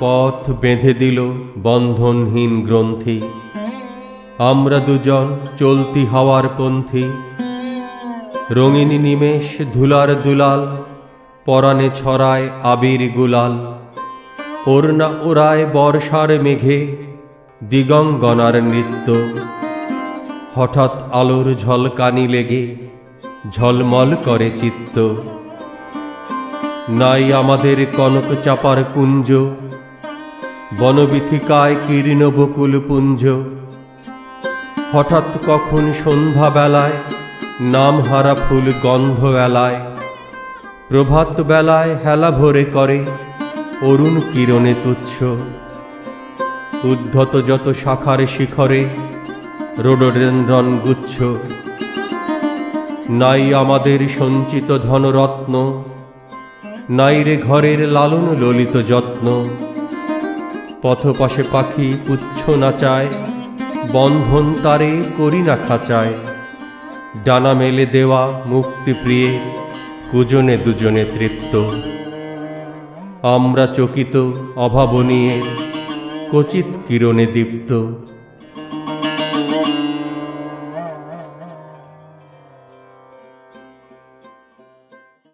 পথ বেঁধে দিল বন্ধনহীন গ্রন্থি। আমরা দুজন চলতি হওয়ার পন্থী। রঙিন নিমেষ ধুলার দুলাল পরাণে ছড়ায় আবির গুলাল। ওরনা ওরায় বর্ষার মেঘে দিগঙ্গনার নৃত্য। হঠাৎ আলোর ঝলকানি লেগে ঝলমল করে চিত্ত। নাই আমাদের কনক চাপার কুঞ্জ, বনবিথিকায় কীর্ণ বকুল পুঞ্জ। হঠাৎ কখন সন্ধ্যা বেলায় নামহারা ফুল গন্ধ এলায়, প্রভাত বেলায় হেলা ভরে করে অরুণ কিরণে তুচ্ছ। উদ্ধত যত শাখার শিখরে রোডরেন্দ্রন গুচ্ছ নাই আমাদের সঞ্চিত ধনরত্ন, নাই রে ঘরের লালন ললিত যত্ন। পথপাশে পাখি পুচ্ছ নাচায় বন্ধন তারে করি না খাঁচায়। ডানা মেলে দেওয়া মুক্তি প্রিয়ে, কুজনে দুজনে তৃপ্ত। আমরা চকিত অভাবনীয় কচিত কিরণে দীপ্ত।